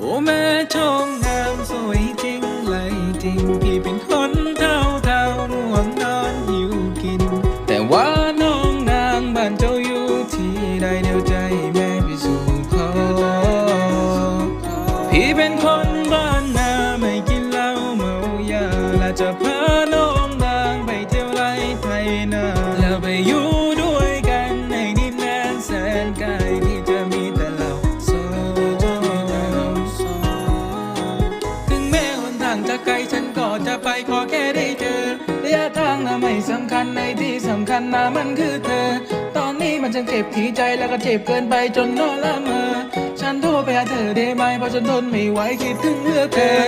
โอ้แม่ชมงามสวยจริงเลจริง พี่เป็นคนเท่าเท่าๆง่วงนอนหิวกิน แต่ว่าน้องนางบ้านเจ้าอยู่ที่ใดเดียวใจแม่ไปสู่ขอพี่เป็นคนบ้านนาไม่กินเหล้าเมายาและจะพาน้องนางไปเที่ยวไรไทยนาแล้วไปอยู่ จะไกลฉันก็จะไปขอแค่ได้เจอระยะทางน่ะไม่สำคัญในที่สำคัญนะมันคือเธอ ตอนนี้มันจังเจ็บที่ใจแล้วก็เจ็บเกินไปจนนอนละเมอ ฉันโทรไปหาเธอได้ไหมเพราะฉันทนไม่ไหวคิดถึงเหลือเกินตอ